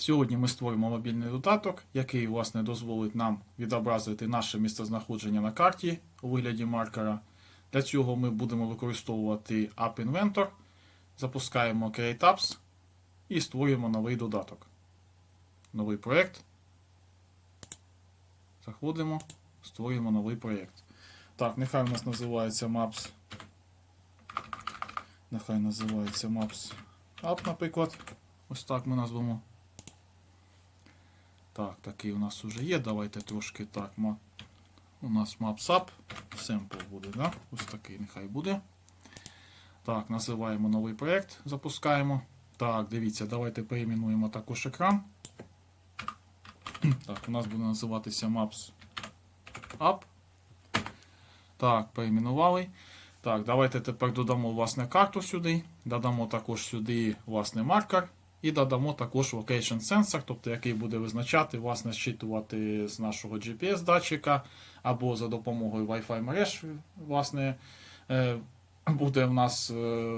Сьогодні ми створимо мобільний додаток, який власне дозволить нам відобразити наше місцезнаходження на карті у вигляді маркера. Для цього ми будемо використовувати App Inventor, запускаємо Create Apps і створюємо новий додаток. Новий проєкт. Заходимо, створюємо новий проєкт. Так, нехай у нас називається Maps. Нехай називається Maps App, наприклад. Ось так ми назвемо. Так, такий у нас вже є. Давайте трошки так. У нас Maps App. Sample буде, да? Ось такий нехай буде. Так, називаємо новий проєкт, запускаємо. Так, дивіться, давайте перейменуємо також екран. Так, у нас буде називатися Maps App. Так, перейменували. Так, давайте тепер додамо власне карту сюди. Додамо також сюди власне маркер. І додамо також Location Sensor, тобто який буде визначати, власне, зчитувати з нашого GPS-датчика, або за допомогою Wi-Fi мереж, власне, е, буде в нас е,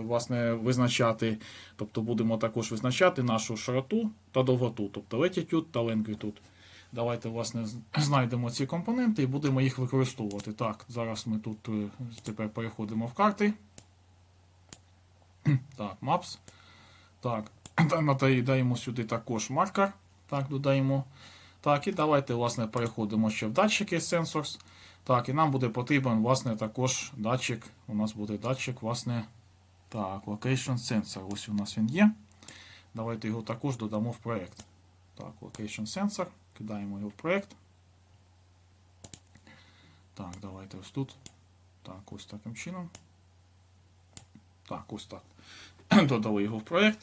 власне, визначати, тобто будемо також визначати нашу широту та довготу, тобто latitude та longitude. Давайте, власне, знайдемо ці компоненти і будемо їх використовувати. Так, зараз ми тут е, тепер переходимо в карти. Так, Maps. Так, та- даємо сюди також маркер. Так, додаємо. Так, і давайте, власне, переходимо ще в датчики Sensors. Так, і нам буде потрібен, власне, також датчик. У нас буде датчик, власне. Так, Location Sensor. Ось у нас він є. Давайте його також додамо в проєкт. Так, Location Sensor. Кидаємо його в проєкт. Так, давайте ось тут. Так, ось таким чином. Так, ось так. Додали його в проєкт.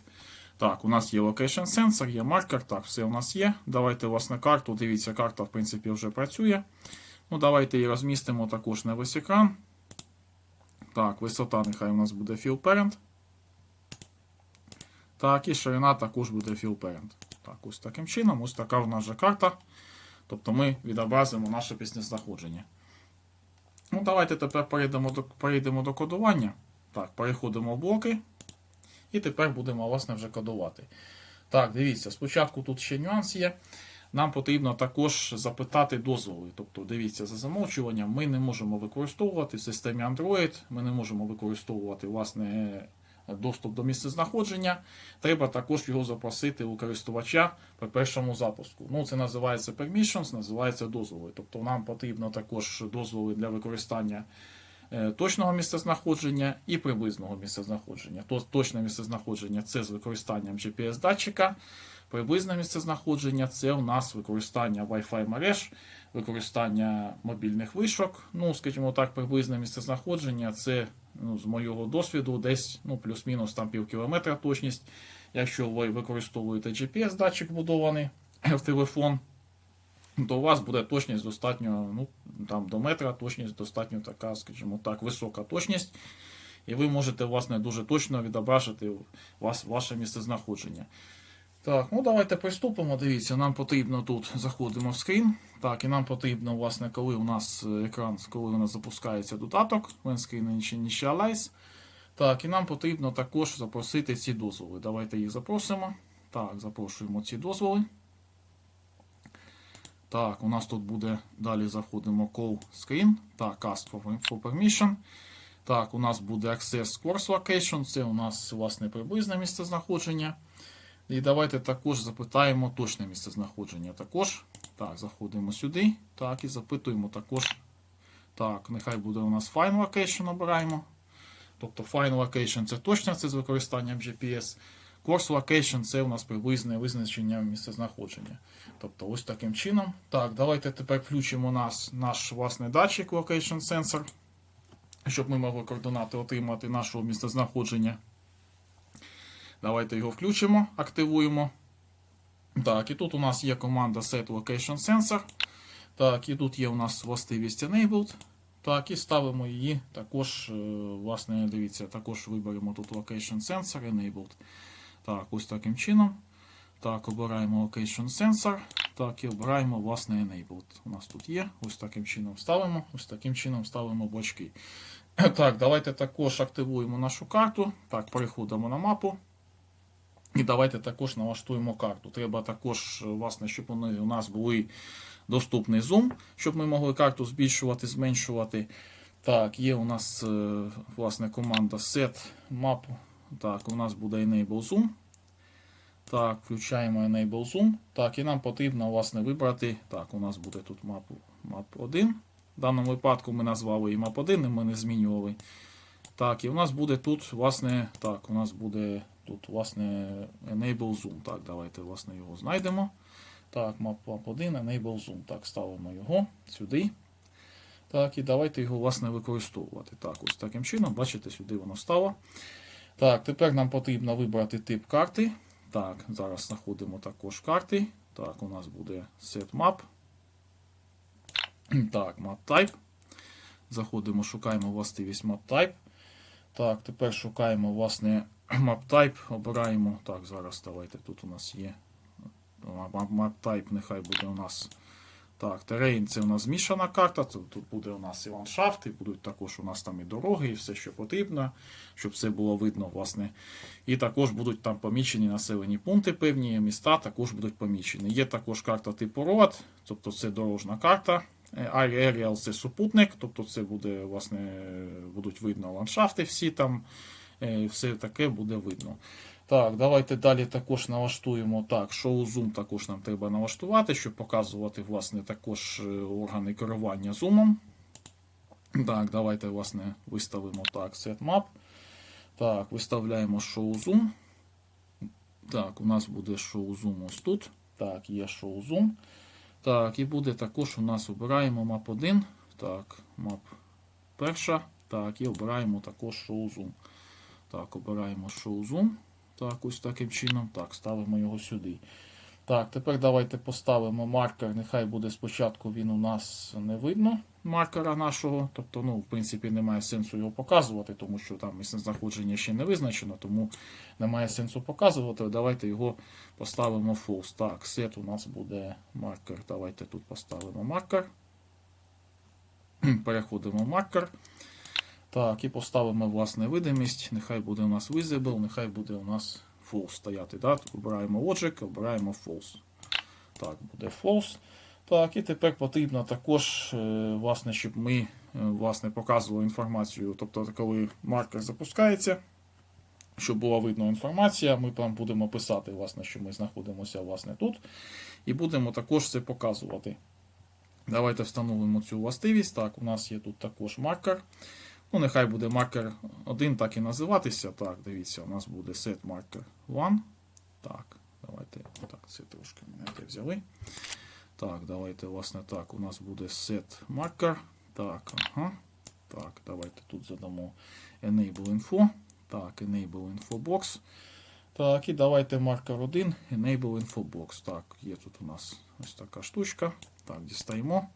Так, у нас є Location Sensor, є маркер. Так, все у нас є. Давайте, власне, карту. Дивіться, карта, в принципі, вже працює. Ну, давайте її розмістимо також на весь екран. Так, висота нехай у нас буде fill parent. Так, і ширина також буде fill parent. Так, ось таким чином, ось така в нас же карта. Тобто ми відобразимо наше піснезнаходження. Ну, давайте тепер перейдемо до, перейдемо до кодування. Так, переходимо в блоки. І тепер будемо, власне, вже кодувати. Так, дивіться, спочатку тут ще нюанс є. Нам потрібно також запитати дозволи. Тобто, дивіться, за замовчуванням ми не можемо використовувати в системі Android, ми не можемо використовувати власне доступ до місцезнаходження. Треба також його запросити у користувача при першому запуску. Ну, це називається permissions, називається дозволи. Тобто нам потрібно також дозволи для використання точного місцезнаходження і приблизного місцезнаходження. То- Точне місцезнаходження це з використанням GPS-датчика. Приблизне місцезнаходження це у нас використання Wi-Fi мереж, використання мобільних вишок. Ну, скажімо так, приблизне місцезнаходження це ну, з моєго досвіду десь ну, плюс-мінус там пів кілометра точність. Якщо ви використовуєте GPS-датчик вбудований в телефон, то у вас буде точність достатньо ну, там, до метра, точність достатньо така, скажімо так, висока точність. І ви можете власне дуже точно відображити вас, ваше місцезнаходження. Так, ну давайте приступимо. Дивіться, нам потрібно тут заходимо в скрін. Так, і нам потрібно, власне, коли у нас е, екран, коли у нас запускається додаток, initialize. Так, і нам потрібно також запросити ці дозволи. Давайте їх запросимо. Так, запрошуємо ці дозволи. Так, у нас тут буде далі заходимо call screen. Так, for, for permission. Так, у нас буде access course location. Це у нас власне приблизне місце знаходження. І давайте також запитаємо точне місце знаходження. Також. Так, заходимо сюди. Так, і запитуємо також. Так, нехай буде у нас fine location обираємо. Тобто fine location це точно, це з використанням GPS. Course location це у нас приблизне визначення місцезнаходження. Тобто ось таким чином. Так, давайте тепер включимо нас, наш власний датчик Location Sensor, щоб ми могли координати отримати нашого місцезнаходження. Давайте його включимо, активуємо. Так, і тут у нас є команда Set Location Sensor. Так, і тут є у нас властивість Enabled. Так, і ставимо її також, е, власне, дивіться, також виберемо тут Location Sensor Enabled. Так, ось таким чином. Так, обираємо Location Sensor. Так, і обираємо власне Enabled. У нас тут є. Ось таким чином ставимо. Ось таким чином ставимо блочки. Так, давайте також активуємо нашу карту. Так, переходимо на мапу. І давайте також налаштуємо карту. Треба також, власне, щоб вони у нас були доступний зум, щоб ми могли карту збільшувати, зменшувати. Так, є у нас е, власне команда set map. Так, у нас буде enable zoom. Так, включаємо Enable Zoom. Так, і нам потрібно власне вибрати. Так, у нас буде тут map, map 1. В даному випадку ми назвали її map 1, і ми не змінювали. Так, і у нас буде тут, власне, так, у нас буде тут, власне, Enable Zoom. Так, давайте, власне, його знайдемо. Так, map, map 1, Enable Zoom. Так, ставимо його сюди. Так, і давайте його, власне, використовувати. Так, ось таким чином, бачите, сюди воно стало. Так, тепер нам потрібно вибрати тип карти. Так, зараз знаходимо також карти. Так, у нас буде set. Так, map type. Заходимо, шукаємо властивість map. Так, тепер шукаємо власне map обираємо. Так, зараз давайте тут у нас є. Map type, нехай буде у нас. Так, терейн це у нас змішана карта. Тут, буде у нас і ландшафти, будуть також у нас там і дороги, і все, що потрібно, щоб все було видно, власне. І також будуть там помічені населені пункти, певні міста також будуть помічені. Є також карта типу ROAD, тобто це дорожна карта. Е, Aerial це супутник, тобто це буде, власне, будуть видно ландшафти всі там, е, все таке буде видно. Так, давайте далі також налаштуємо так. Шоу зум також нам треба налаштувати, щоб показувати власне, також е, органи керування зумом. Так, давайте власне, виставимо так, set map. Так, виставляємо шоу зум. Так, у нас буде шоу зум ось тут. Так, є шоу зум. Так, і буде також у нас обираємо map 1. Так, map перша. Так, і обираємо також шоу зум. Так, обираємо шоу зум. Так, ось таким чином. Так, ставимо його сюди. Так, тепер давайте поставимо маркер. Нехай буде спочатку він у нас не видно маркера нашого. Тобто, ну, в принципі, немає сенсу його показувати, тому що там місце знаходження ще не визначено, тому немає сенсу показувати. Давайте його поставимо false. Так, set у нас буде маркер. Давайте тут поставимо маркер. Переходимо в маркер. Так, і поставимо власне видимість. Нехай буде у нас visible, нехай буде у нас false стояти. Тут обираємо logic, обираємо false. Так, буде false. Так, і тепер потрібно також, е, власне, щоб ми е, власне, показували інформацію. Тобто, коли маркер запускається, щоб була видна інформація, ми там будемо писати, власне, що ми знаходимося власне, тут. І будемо також це показувати. Давайте встановимо цю властивість. Так, у нас є тут також маркер. Ну, нехай буде маркер 1 так і називатися. Так, дивіться, у нас буде set marker 1. Так, давайте так, це трошки ми не те взяли. Так, давайте, власне, так, у нас буде set marker. Так, ага. Так, давайте тут задамо enable info. Так, enable info box. Так, і давайте маркер 1, enable info box. Так, є тут у нас ось така штучка. Так, дістаємо.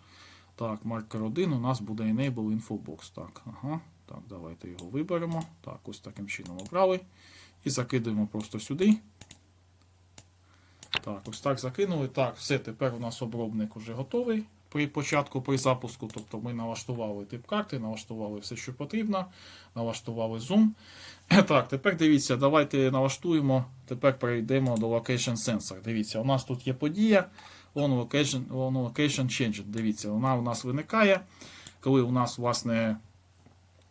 Так, маркер 1 у нас буде Enable Info Box. Так, ага. Так, давайте його виберемо. Так, ось таким чином обрали. І закидуємо просто сюди. Так, ось так закинули. Так, все, тепер у нас обробник вже готовий при початку, при запуску. Тобто ми налаштували тип карти, налаштували все, що потрібно, налаштували zoom. Так, тепер дивіться, давайте налаштуємо. Тепер перейдемо до Location Sensor. Дивіться, у нас тут є подія. On location, on location change. Дивіться, вона у нас виникає, коли у нас, власне,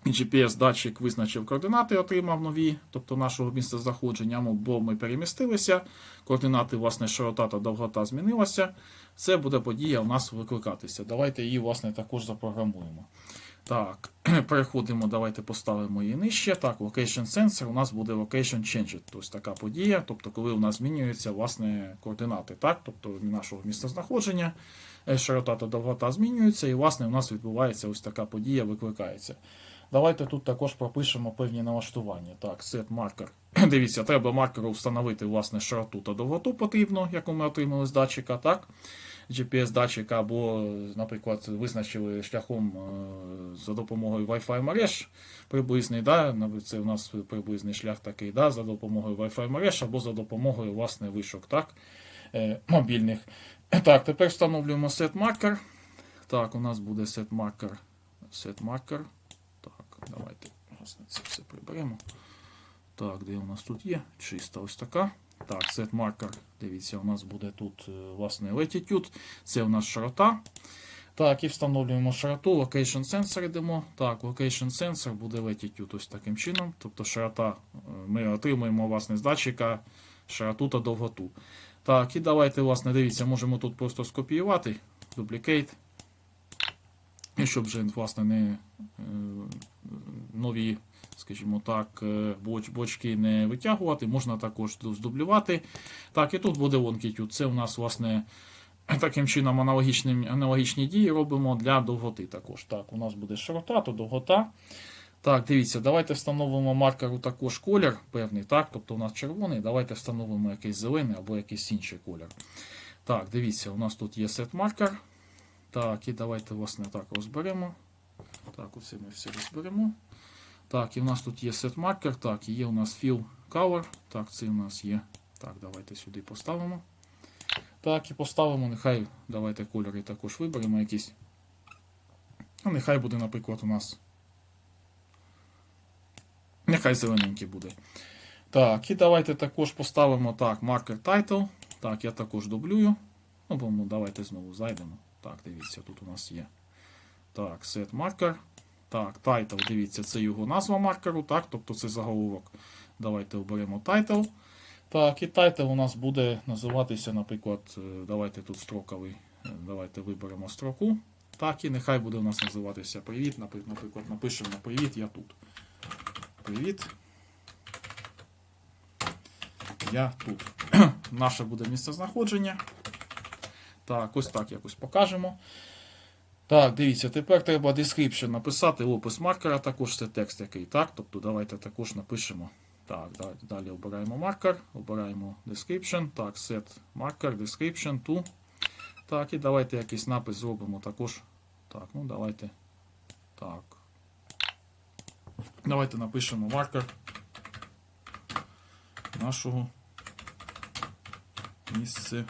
GPS-датчик визначив координати, отримав нові, тобто нашого місця заходження, бо ми перемістилися. Координати, власне, широта та довгота змінилася. Це буде подія у нас викликатися. Давайте її, власне, також запрограмуємо. Так, переходимо, давайте поставимо її нижче. Так, Location Sensor у нас буде Location Change. Тобто така подія, тобто коли у нас змінюються власне координати, так, тобто нашого місця знаходження, е, широта та довгота змінюються, і власне у нас відбувається ось така подія, викликається. Давайте тут також пропишемо певні налаштування. Так, set marker. Дивіться, треба маркеру встановити власне широту та довготу потрібно, яку ми отримали з датчика. так. GPS-датчика, або, наприклад, визначили шляхом е, за допомогою Wi-Fi мереж приблизний, да, це у нас приблизний шлях такий, да, за допомогою Wi-Fi мереж або за допомогою власне вишок так, е, мобільних. Так, тепер встановлюємо marker. Так, у нас буде. Set marker. Так, давайте це все приберемо. Так, де у нас тут є? Чиста ось така. Так, set marker. Дивіться, у нас буде тут е, власне latitude. Це у нас широта. Так, і встановлюємо широту, location sensor йдемо. Так, location sensor буде latitude ось таким чином. Тобто широта е, ми отримуємо власне з датчика широту та довготу. Так, і давайте, власне, дивіться, можемо тут просто скопіювати, duplicate. Щоб вже, власне, не е, нові, скажімо так, е, боч, бочки не витягувати, можна також здублювати. Так, і тут буде longitude. Це у нас, власне, таким чином аналогічні, аналогічні дії робимо для довготи також. Так, у нас буде широта, то довгота. Так, дивіться, давайте встановимо маркеру також колір певний. Так, тобто у нас червоний. Давайте встановимо якийсь зелений або якийсь інший колір. Так, дивіться, у нас тут є set маркер. Так, і давайте, власне, так розберемо. Так, оце ми все розберемо. Так, і в нас тут є set маркер. Так, і є у нас fill color. Так, це у нас є. Так, давайте сюди поставимо. Так, і поставимо, нехай давайте кольори також виберемо якісь. Ну, нехай буде, наприклад, у нас. Нехай зелененький буде. Так, і давайте також поставимо так, marker title. Так, я також дублюю. Ну, бо ну, давайте знову зайдемо. Так, дивіться, тут у нас є. Так, set marker. Так, title, дивіться, це його назва маркеру, так, тобто це заголовок. Давайте оберемо title. Так, і title у нас буде називатися, наприклад, е, давайте тут строковий. е, Давайте виберемо строку. Так, і нехай буде у нас називатися Привіт. Наприклад, напишемо Привіт, я тут. Привіт. Я тут. Наше буде місце знаходження. Так, ось так якось покажемо. Так, дивіться, тепер треба description написати опис маркера, також це текст який. Так, тобто давайте також напишемо. Так, далі, обираємо маркер, обираємо description. Так, set marker, description to. Так, і давайте якийсь напис зробимо також. Так, ну давайте. Так. Давайте напишемо маркер нашого місце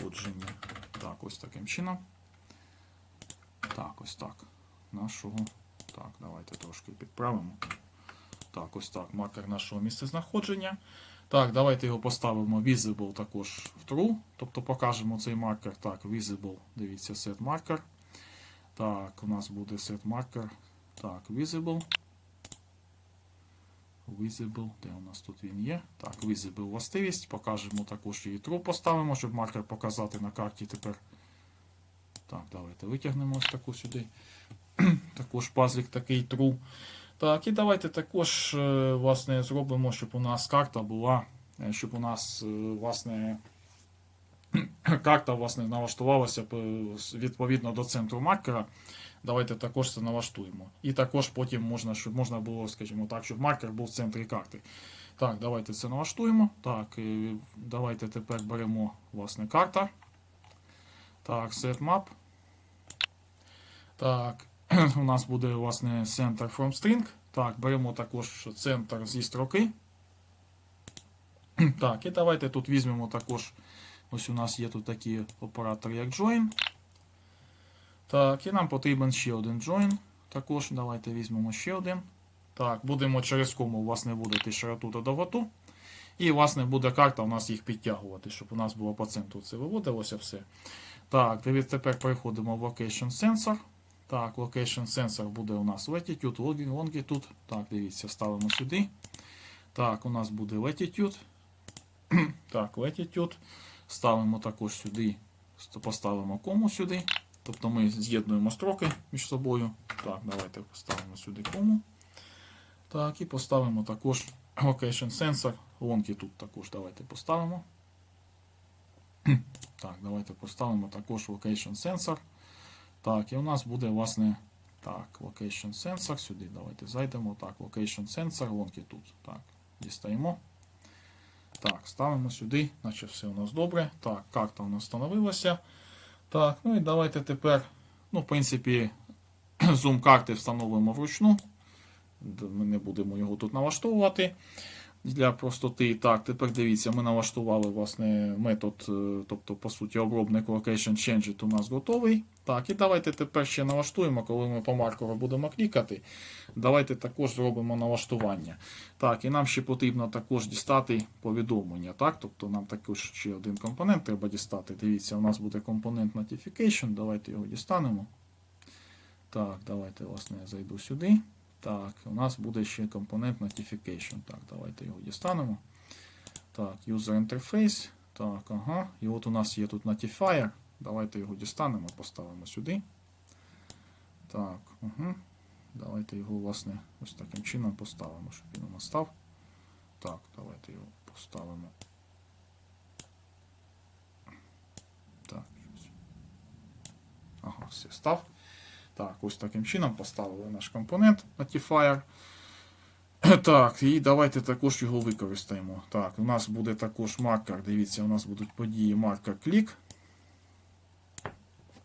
знаходження. Так, ось таким чином. Так, ось так. Нашого. Так, давайте трошки підправимо. Так, ось так. Маркер нашого місця знаходження. Так, давайте його поставимо visible також в true. Тобто покажемо цей маркер. Так, visible. Дивіться, set marker. Так, у нас буде set marker. Так, visible. Visible, де у нас тут він є? Так, visible властивість. Покажемо також її true поставимо, щоб маркер показати на карті тепер. Так, давайте витягнемо ось таку сюди. також пазлік такий true. Так, і давайте також е, власне, зробимо, щоб у нас карта була, е, щоб у нас е, власне, карта власне, налаштувалася е, відповідно до центру маркера. Давайте також це налаштуємо. І також потім можна, щоб можна було, скажімо так, щоб маркер був в центрі карти. Так, давайте це налаштуємо. Так, давайте тепер беремо власне карта. Так, set map. Так, у нас буде власне center from string. Так, беремо також центр зі строки. Так, і давайте тут візьмемо також. Ось у нас є тут такі оператори, як join. Так, і нам потрібен ще один join. Також давайте візьмемо ще один. Так, будемо через кому власне вводити широту та довготу. І, власне, буде карта у нас їх підтягувати, щоб у нас було по центру це виводилося все. Так, тепер переходимо в Location Sensor. Так, Location Sensor буде у нас Latitude, Longitude. Так, дивіться, ставимо сюди. Так, у нас буде Latitude. так, Latitude. Ставимо також сюди, поставимо кому сюди. Тобто ми з'єднуємо строки між собою. Так, давайте поставимо сюди кому. Так, і поставимо також Location Sensor. Longitude також давайте поставимо. Так, давайте поставимо також Location Sensor. Так, і у нас буде, власне, так, Location Sensor. Сюди давайте зайдемо. Так, Location Sensor, Longitude. Так, дістаємо. Так, ставимо сюди, наче все у нас добре. Так, карта у нас встановилася. Так, ну і давайте тепер, ну, в принципі, зум карти встановимо вручну. Ми не будемо його тут налаштовувати. Для простоти. Так, тепер дивіться, ми налаштували власне метод, е, тобто, по суті, обробник location change у нас готовий. Так, і давайте тепер ще налаштуємо, коли ми по маркеру будемо клікати. Давайте також зробимо налаштування. Так, і нам ще потрібно також дістати повідомлення. Так, тобто нам також ще один компонент треба дістати. Дивіться, у нас буде компонент Notification. Давайте його дістанемо. Так, давайте, власне, я зайду сюди. Так, у нас буде ще компонент Notification. Так, давайте його дістанемо. Так, User Interface. Так, ага. І от у нас є тут Notifier. Давайте його дістанемо, поставимо сюди. Так, угу. Давайте його, власне, ось таким чином поставимо, щоб він у нас став. Так, давайте його поставимо. Так, щось. Ага, все став. Так, ось таким чином поставили наш компонент Notifier. Так, і давайте також його використаємо. Так, у нас буде також маркер. Дивіться, у нас будуть події маркер клік.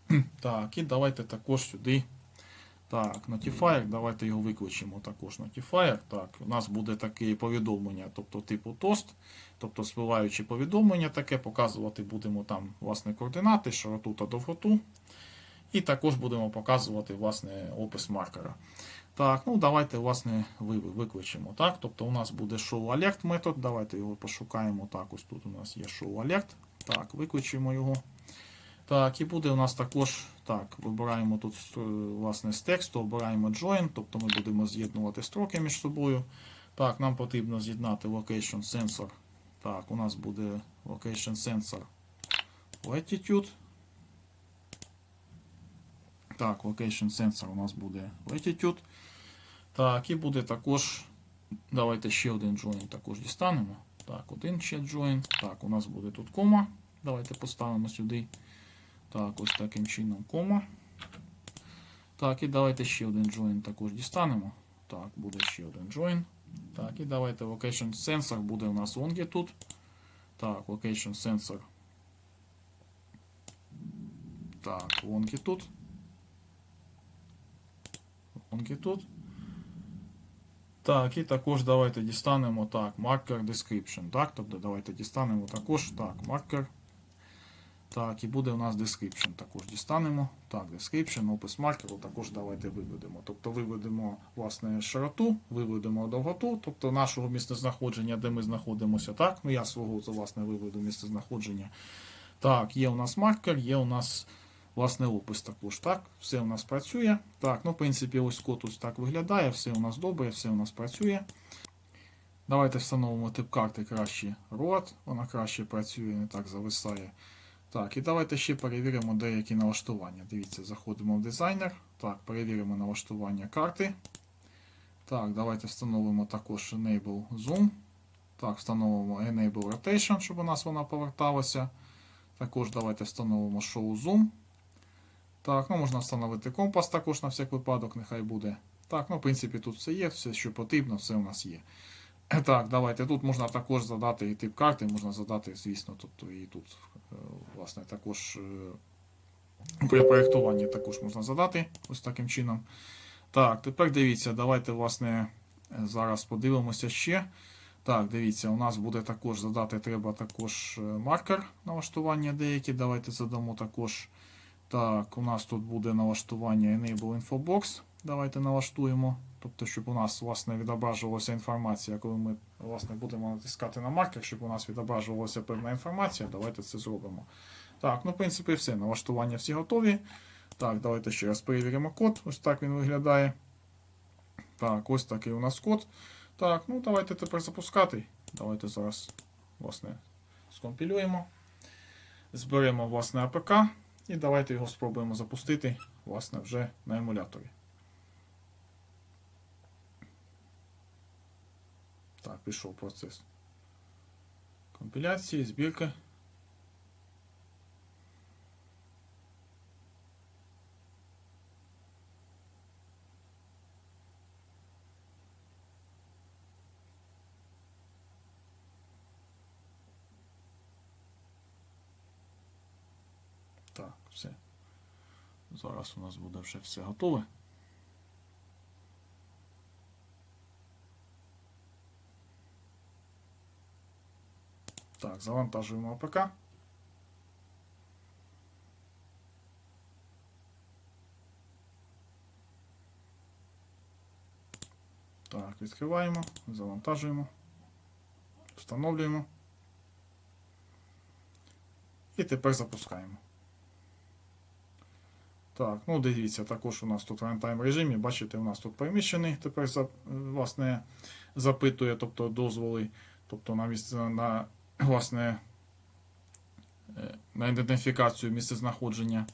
Так, і давайте також сюди. Так, Notifier, давайте його виключимо також Notifier. Так, у нас буде таке повідомлення, тобто типу тост, тобто спливаюче повідомлення таке, показувати будемо там власне координати, широту та довготу. І також будемо показувати власне опис маркера. Так, ну давайте власне викличемо. Так, тобто у нас буде show alert метод. Давайте його пошукаємо. Так, ось тут у нас є show alert. Так, викличемо його. Так, і буде у нас також, так, вибираємо тут е, власне з тексту, обираємо join, тобто ми будемо з'єднувати строки між собою. Так, нам потрібно з'єднати location sensor. Так, у нас буде location sensor latitude. Так, location sensor у нас буде latitude. Так, і буде також. Давайте ще один join також дістанемо. Так, один ще join. Так, у нас буде тут кома. Давайте поставимо сюди. Так, ось таким чином кома. Так, і давайте ще один join також дістанемо. Так, буде ще один join. Так, і давайте location sensor буде у нас longitude. Так, location sensor. Так, longitude. Longitude. Так, і також давайте дістанемо так, marker description. Так, тобто давайте дістанемо також так, marker. Так, і буде у нас description також дістанемо. Так, description, опис маркеру також давайте виведемо. Тобто виведемо власне широту, виведемо довготу, тобто нашого місцезнаходження, де ми знаходимося. Так, ну я свого власне виведу місцезнаходження. Так, є у нас маркер, є у нас власне опис також. Так, все у нас працює. Так, ну в принципі, ось код ось так виглядає, все у нас добре, все у нас працює. Давайте встановимо тип карти краще ROAD, вона краще працює, не так зависає. Так, і давайте ще перевіримо деякі налаштування. Дивіться, заходимо в дизайнер. Так, перевіримо налаштування карти. Так, давайте встановимо також Enable Zoom. Так, встановимо Enable Rotation, щоб у нас вона поверталася. Також давайте встановимо Show Zoom. Так, ну можна встановити компас також на всяк випадок, нехай буде. Так, ну в принципі тут все є, все, що потрібно, все у нас є. Так, давайте тут можна також задати і тип карти, можна задати, звісно, тобто і тут, е, власне, також е, при проєктуванні також можна задати ось таким чином. Так, тепер дивіться, давайте, власне, е, зараз подивимося ще. Так, дивіться, у нас буде також задати, треба також е, маркер налаштування деякі. Давайте задамо також. Так, у нас тут буде налаштування Enable Infobox. Давайте налаштуємо. Тобто, щоб у нас власне відображувалася інформація, коли ми власне будемо натискати на маркер, щоб у нас відображувалася певна інформація. Давайте це зробимо. Так, ну в принципі все. Налаштування всі готові. Так, давайте ще раз перевіримо код. Ось так він виглядає. Так, ось такий у нас код. Так, ну давайте тепер запускати. Давайте зараз власне скомпілюємо. Зберемо власне АПК. І давайте його спробуємо запустити власне вже на емуляторі. Так, пішов процес компіляції, збірки. Так, все. Зараз у нас буде вже все готове. Так, завантажуємо АПК. Так, відкриваємо, завантажуємо, встановлюємо. І тепер запускаємо. Так, ну дивіться, також у нас тут в runtime режимі, бачите, у нас тут переміщений, тепер власне запитує, тобто дозволи, тобто на місце на власне е, на ідентифікацію місцезнаходження.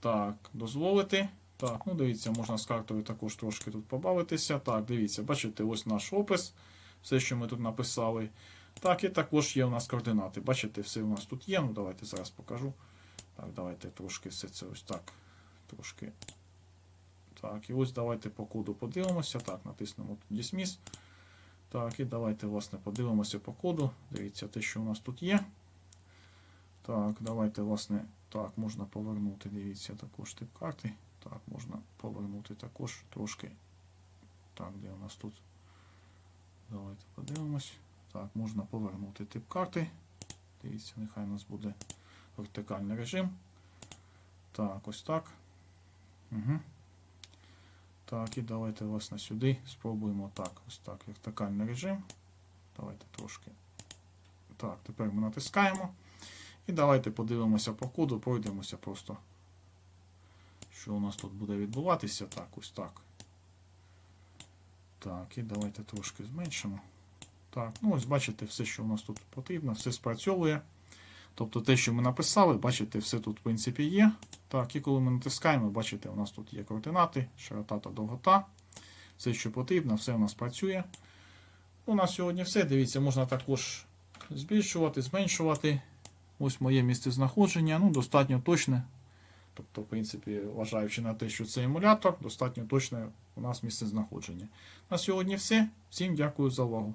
Так, дозволити. Так, ну дивіться, можна з картою також трошки тут побавитися. Так, дивіться, бачите, ось наш опис, все, що ми тут написали. Так, і також є у нас координати. Бачите, все у нас тут є. Ну, давайте зараз покажу. Так, давайте трошки все це ось так. Трошки. Так, і ось давайте по коду подивимося. Так, натиснемо тут Dismiss. Так, і давайте, власне, подивимося по коду. Дивіться, те, що у нас тут є. Так, давайте, власне, так, можна повернути, дивіться, також тип карти. Так, можна повернути також трошки. Так, де у нас тут? Давайте подивимось. Так, можна повернути тип карти. Дивіться, нехай у нас буде вертикальний режим. Так, ось так. Угу. Так, і давайте власне сюди спробуємо так. Ось так, вертикальний режим. Давайте трошки. Так, тепер ми натискаємо. І давайте подивимося по коду, пройдемося просто. Що у нас тут буде відбуватися? Так, ось так. Так, і давайте трошки зменшимо. Так, ну ось бачите, все, що у нас тут потрібно, все спрацьовує. Тобто те, що ми написали, бачите, все тут в принципі є. Так, і коли ми натискаємо, бачите, у нас тут є координати, широта та довгота. Все, що потрібно, все у нас працює. У нас сьогодні все. Дивіться, можна також збільшувати, зменшувати. Ось моє місце знаходження. Ну, достатньо точне. Тобто, в принципі, вважаючи на те, що це емулятор, достатньо точне у нас місце знаходження. На сьогодні все. Всім дякую за увагу.